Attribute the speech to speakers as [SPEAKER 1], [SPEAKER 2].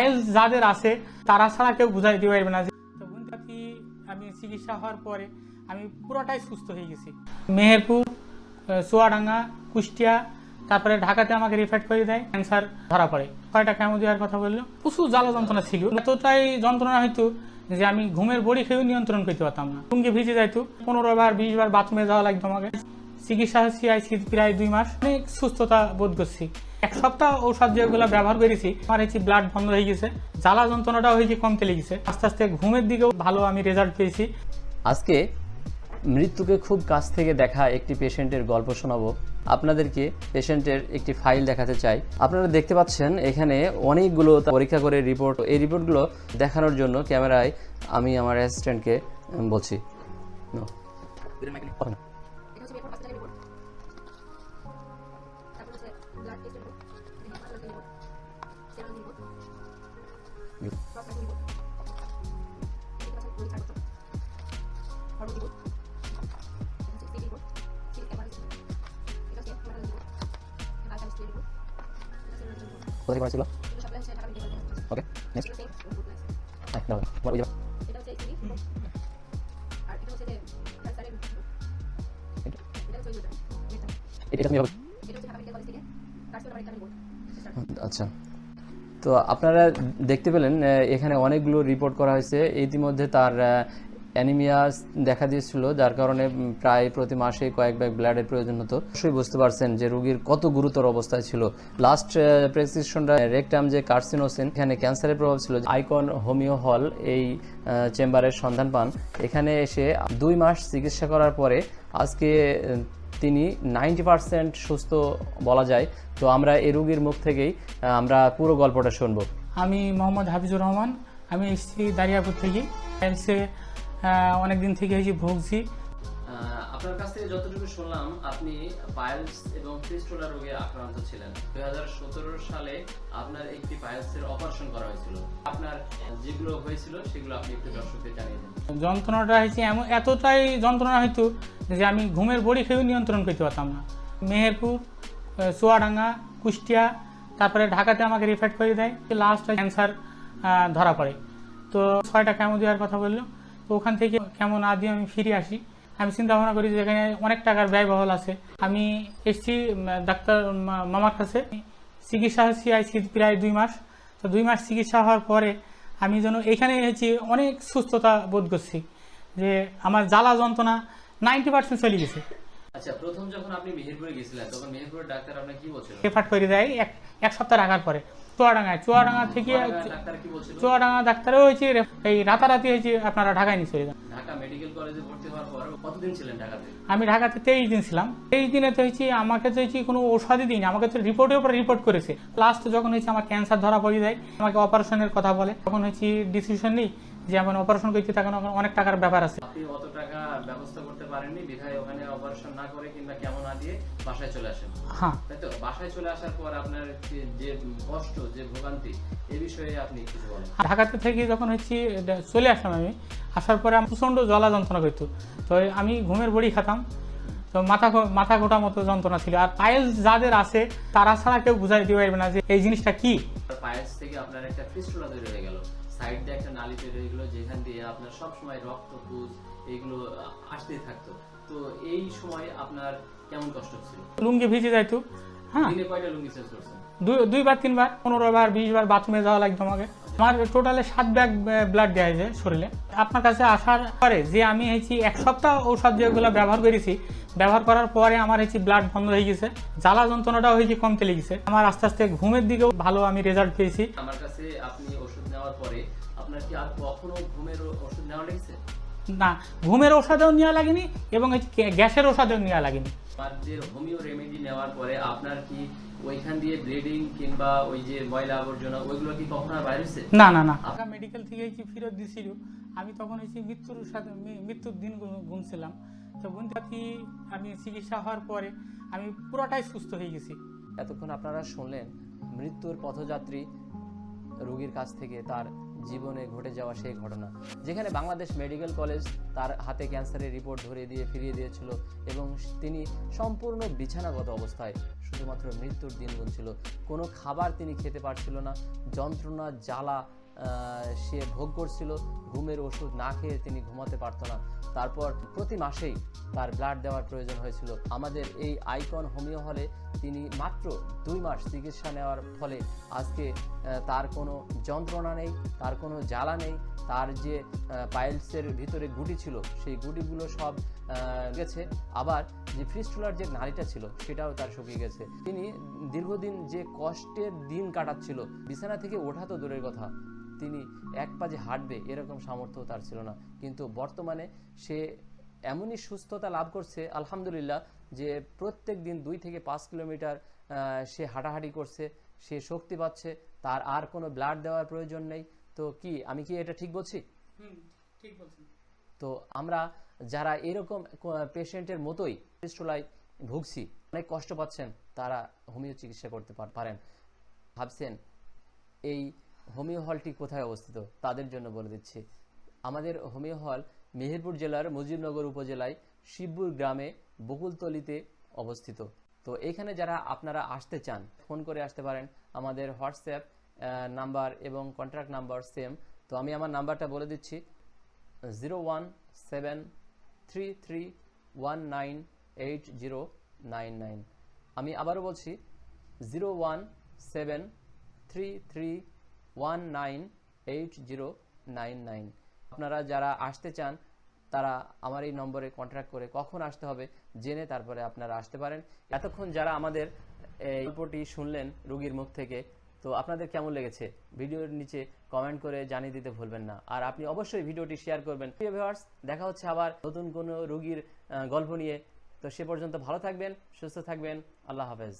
[SPEAKER 1] File যাদের আছে, তারা ছাড়া কেউ বুঝাই দিতে পারবে না তো আমি চিকিৎসা হওয়ার পরে আমি পুরোটাই সুস্থ হয়ে গেছি। মেহেরপুর চুয়াডাঙ্গা, কুষ্টিয়া, তারপরে ঢাকাতে আমাকে রিফাইট করে দেয় ক্যান্সার ধরা পড়ে। কয়টা কেমন দেওয়ার কথা বলল? প্রচুর জ্বালা যন্ত্রণা ছিল। এতটাই যন্ত্রণা হয়তো যে আমি ঘুমের বড়ি খেয়েও নিয়ন্ত্রণ করতে পারতাম না। টুঙ্গি ভিজে যাইতো। পনেরো বার, বিশ বার বাথরুমে যাওয়া লাগতো আমাকে। চিকিৎসা হচ্ছি আইসি প্রায় দুই মাস। অনেক সুস্থতা বোধ করছি। এক সপ্তাহ ঔষধ যেগুলো ব্যবহার করেছি, আমার হচ্ছে ব্লাড বন্ধ হয়ে গেছে, জ্বালা যন্ত্রণাটাও হয়েছে কমতে লেগেছে। আস্তে আস্তে ঘুমের দিকেও ভালো আমি রেজাল্ট পেয়েছি।
[SPEAKER 2] আজকে মৃত্যুকে খুব কাছ থেকে দেখা একটি পেশেন্টের গল্প শোনাবো। আপনাদেরকে পেশেন্টের একটি ফাইল দেখাতে চাই। আপনারা দেখতে পাচ্ছেন, এখানে অনেকগুলো পরীক্ষা করে রিপোর্ট এই রিপোর্টগুলো দেখানোর জন্য ক্যামেরায় আমি আমার অ্যাসিস্ট্যান্টকে বলছি।
[SPEAKER 3] এটা হচ্ছে রিপোর্ট হসপিটালের রিপোর্ট তারপর হচ্ছে ব্লাড টেস্টের রিপোর্ট এখানে হাসপাতালের রিপোর্ট সেরোলজি রিপোর্ট প্রস্তাব রিপোর্ট এটা হচ্ছে পরীক্ষার রিপোর্ট হরমোন রিপোর্ট এটা হচ্ছে সিটি
[SPEAKER 2] আচ্ছা। তো আপনারা দেখতে পেলেন এখানে অনেকগুলো রিপোর্ট করা হয়েছে। ইতিমধ্যে তার অ্যানিমিয়া দেখা দিয়েছিল, যার কারণে প্রায় প্রতি মাসে কয়েক ব্যাগ ব্লাডের প্রয়োজন হতো। অবশ্যই বুঝতে পারছেন যে রোগীর কত গুরুতর অবস্থায় ছিল। লাস্ট প্রেসক্রিপশনটা রেকটাম যে কার্সিনোসিন এখানে ক্যান্সারের প্রভাব ছিল। আইকন হোমিও হল এই চেম্বারের সন্ধান পান। এখানে এসে দুই মাস চিকিৎসা করার পরে, আজকে তিনি নাইনটি পার্সেন্ট সুস্থ বলা যায়। তো আমরা এই রুগীর মুখ থেকেই আমরা পুরো গল্পটা শুনব।
[SPEAKER 1] আমি মোহাম্মদ হাফিজুর রহমান, আমি এসেছি দারিয়াপুর থেকে। অনেক দিন থেকে এসে ভুগছি।
[SPEAKER 2] আপনার কাছ থেকে যতটুকু শুনলাম আপনি পাইলস এবং ফিস্টুলা রোগে আক্রান্ত ছিলেন। দুই সালে আপনার একটি পাইলসের অপারেশন করা হয়েছিল। আপনার যেগুলো হয়েছিল সেগুলো আপনি একটু দর্শকদের জানিয়ে দেন।
[SPEAKER 1] যন্ত্রণাটা হয়েছে এমন এতটাই যন্ত্রণা হয়তো যে আমি ঘুমের বড়ি খেয়েও নিয়ন্ত্রণ করতে পারতাম না। মেহেরপুর আহ, চুয়াডাঙ্গা কুষ্টিয়া তারপরে ঢাকাতে আমাকে রিফাইট করে দেয়। লাস্ট ক্যান্সার ধরা পড়ে। তো ছয়টা কেমো দেওয়ার কথা বলল। তো ওখান থেকে কেমন দিয়ে আমি ফিরে আসি। আমি চিন্তা ভাবনা করি যে এখানে অনেক টাকার ব্যয়বহুল আছে। আমি এসছি ডাক্তার মামার কাছে। চিকিৎসা হচ্ছি আইসি প্রায় দুই মাস। তো দুই মাস চিকিৎসা হওয়ার পরে আমি যেন এখানে হচ্ছে অনেক সুস্থতা বোধ করছি যে আমার জ্বালা যন্ত্রণা নাইনটি পার্সেন্ট চলে গেছে।
[SPEAKER 2] আচ্ছা প্রথম যখন আপনি মেহেরপুরে গেছিলেন তখন মেহেরপুরের ডাক্তার আপনাকে কি বলছিল?
[SPEAKER 1] রেফার করে দেয় এক এক সপ্তাহ রাখার পরে। চুয়াডাঙ্গায় চুয়াডাঙ্গা থেকে চুয়াডাঙ্গা ডাক্তারও হয়েছে এই রাতারাতি হয়েছে আপনারা ঢাকায় নিয়ে চলে যান।
[SPEAKER 2] মেডিকেল কলেজে ভর্তি হওয়ার পর কতদিন ছিলেন ঢাকাতে?
[SPEAKER 1] আমি ঢাকাতে তেইশ দিন ছিলাম। তেইশ দিনে তো হয়েছি, আমাকে তো হয়েছি কোনো ওষুধই দিইনি, আমাকে তো রিপোর্টের উপর রিপোর্ট করেছে। লাস্ট যখন হয়েছে, আমার ক্যান্সার ধরা পড়ে যায়, আমাকে অপারেশনের কথা বলে। তখন হয়েছি ডিসিশন নিই যে আমার অপারেশন করতে তখন অনেক টাকার ব্যাপার আছে।
[SPEAKER 2] আপনি অত টাকা ব্যবস্থা করতে পারেননি বিধায় ওখানে অপারেশন না করে কিংবা কেমন না দিয়ে বাসায় চলে আসেন।
[SPEAKER 1] হ্যাঁ।
[SPEAKER 2] তাই তো? বাসায় চলে আসার পর আপনার যে- কষ্ট যে ভোগান্তি এ বিষয়ে আপনি কিছু বলেন।
[SPEAKER 1] ঢাকাতে থেকে যখন হচ্ছে চলে আসলাম আমি। আসার পরে আমি প্রচণ্ড জ্বালা যন্ত্রণা করতো। তো আমি ঘুমের বড়ি খাতাম। তো মাথা মাথা গোটা মতো যন্ত্রণা ছিল। আর পায়েল যাদের আছে তারা ছাড়া কেউ বুঝাই দিতে পারবে না যে এই জিনিসটা কি।
[SPEAKER 2] পায়েস থেকে আপনার একটা ফিস্টুলা তৈরি হয়ে গেল। সাইড দিয়ে একটা নালী তৈরি হয়ে গেল যেখান দিয়ে আপনার সবসময় রক্ত পুজ এইগুলো আসতে আসতেই থাকতো। তো এই সময় আপনার কেমন কষ্ট ছিল
[SPEAKER 1] লুঙ্গি ভিজে যাইতো হ্যাঁ।
[SPEAKER 2] দিনে কয়টা লুঙ্গি চেঞ্জ করছেন?
[SPEAKER 1] দুই দুইবার তিনবার পনেরো বার বিশ বার বাথরুমে যাওয়া লাগতো আমাকে। আমার টোটালে সাত ব্যাগ ব্লাড দেওয়া হয়েছে শরীরে। আপনার কাছে আসার পরে যে আমি হয়েছি এক সপ্তাহ ঔষধ যেগুলো ব্যবহার করেছি ব্যবহার করার পরে আমার হয়েছে ব্লাড বন্ধ হয়ে গেছে জ্বালা যন্ত্রণাটাও হয়েছে কমতে লেগেছে। আমার আস্তে আস্তে ঘুমের দিকেও ভালো আমি রেজাল্ট পেয়েছি।
[SPEAKER 2] আমার কাছে আপনি ওষুধ নেওয়ার পরে আপনার কি আর কখনো ঘুমের ওষুধ নেওয়া লেগেছে?
[SPEAKER 1] না ঘুমের ওষুধেও নেওয়া লাগেনি এবং গ্যাসের ওষুধেও নেওয়া লাগেনি।
[SPEAKER 2] হোমিও রেমেডি নেওয়ার পরে আপনার কি ওইখান দিয়ে ব্লিডিং কিংবা ওই যে ময়লা আবর্জনা ওইগুলো কি কখনো বাইরে হচ্ছে
[SPEAKER 1] না না না। ঢাকা মেডিকেল থেকে হচ্ছে ফেরত দিছিল। আমি তখন হচ্ছে মৃত্যুর সাথে মৃত্যুর দিন গুনছিলাম তো গুনতে আমি চিকিৎসা হওয়ার পরে আমি পুরোটাই সুস্থ হয়ে গেছি।
[SPEAKER 2] এতক্ষণ আপনারা শুনলেন মৃত্যুর পথযাত্রী রোগীর কাছ থেকে তার জীবনে ঘটে যাওয়া সেই ঘটনা যেখানে বাংলাদেশ মেডিকেল কলেজ তার হাতে ক্যান্সারের রিপোর্ট ধরে দিয়ে ফিরিয়ে দিয়েছিল এবং তিনি সম্পূর্ণ বিছানাগত অবস্থায় শুধুমাত্র মৃত্যুর দিন গুনছিল। কোনো খাবার তিনি খেতে পারছিল না। যন্ত্রণা, জ্বালা সে ভোগ করছিল। ঘুমের ওষুধ না খেয়ে তিনি ঘুমাতে পারতো না। তারপর প্রতি মাসেই তার ব্লাড দেওয়ার প্রয়োজন হয়েছিল। আমাদের এই আইকন হোমিও হলে তিনি মাত্র দুই মাস চিকিৎসা নেওয়ার ফলে আজকে তার কোনো যন্ত্রণা নেই, তার কোনো জ্বালা নেই। তার যে পাইলসের ভিতরে গুটি ছিল, সেই গুটিগুলো সব গেছে। আবার যে ফ্রিস্টুলার যে নারীটা ছিল, সেটাও তার শুকিয়ে গেছে। তিনি দীর্ঘদিন যে কষ্টের দিন কাটাচ্ছিল, বিছানা থেকে ওঠা তো দূরের কথা। তিনি এক পাজে হাঁটবে, এরকম সামর্থ্য তার ছিল না। কিন্তু বর্তমানে সে এমনই সুস্থতা লাভ করছে, আলহামদুলিল্লাহ, যে প্রত্যেক দিন দুই থেকে পাঁচ কিলোমিটার সে হাঁটাহাঁটি করছে, সে শক্তি পাচ্ছে, তার আর কোনো ব্লাড দেওয়ার প্রয়োজন নেই। তো কি, আমি কি এটা ঠিক বলছি?
[SPEAKER 1] ঠিক বলছেন।
[SPEAKER 2] তো আমরা যারা এরকম পেশেন্টের মতোই ফিস্টুলায় ভুগছি, অনেক কষ্ট পাচ্ছেন, তারা হোমিও চিকিৎসা করতে পারেন। ভাবছেন, এই হোমিও হলটি কোথায় অবস্থিত? তাদের জন্য বলে দিচ্ছি। আমাদের হোমিও হল মেহেরপুর জেলার মুজিবনগর উপজেলায় শিবপুর গ্রামে বকুলতলিতে অবস্থিত। তো এখানে যারা আপনারা আসতে চান, ফোন করে আসতে পারেন। আমাদের হোয়াটসঅ্যাপ নাম্বার এবং কন্ট্যাক্ট নাম্বার সেম। তো আমি আমার নাম্বারটা বলে দিচ্ছি। Zero one seven three three one nine eight zero nine nine আমি আবারও বলছি zero one seven three three one nine eight zero nine nine আপনারা যারা আসতে চান, তারা আমার এই নম্বরে কন্ট্যাক্ট করে কখন আসতে হবে জেনে তারপরে আপনারা আসতে পারেন। এতক্ষণ যারা আমাদের, এই গল্পটি শুনলেন রুগীর মুখ থেকে তো আপনাদের কেমন লেগেছে? ভিডিওর নিচে কমেন্ট করে জানিয়ে দিতে ভুলবেন না। আর আপনি অবশ্যই ভিডিওটি শেয়ার করবেন। ভিউয়ার্স দেখা হচ্ছে আবার নতুন কোনো রুগীর গল্প নিয়ে। তো সে পর্যন্ত ভালো থাকবেন, সুস্থ থাকবেন। আল্লাহ হাফেজ।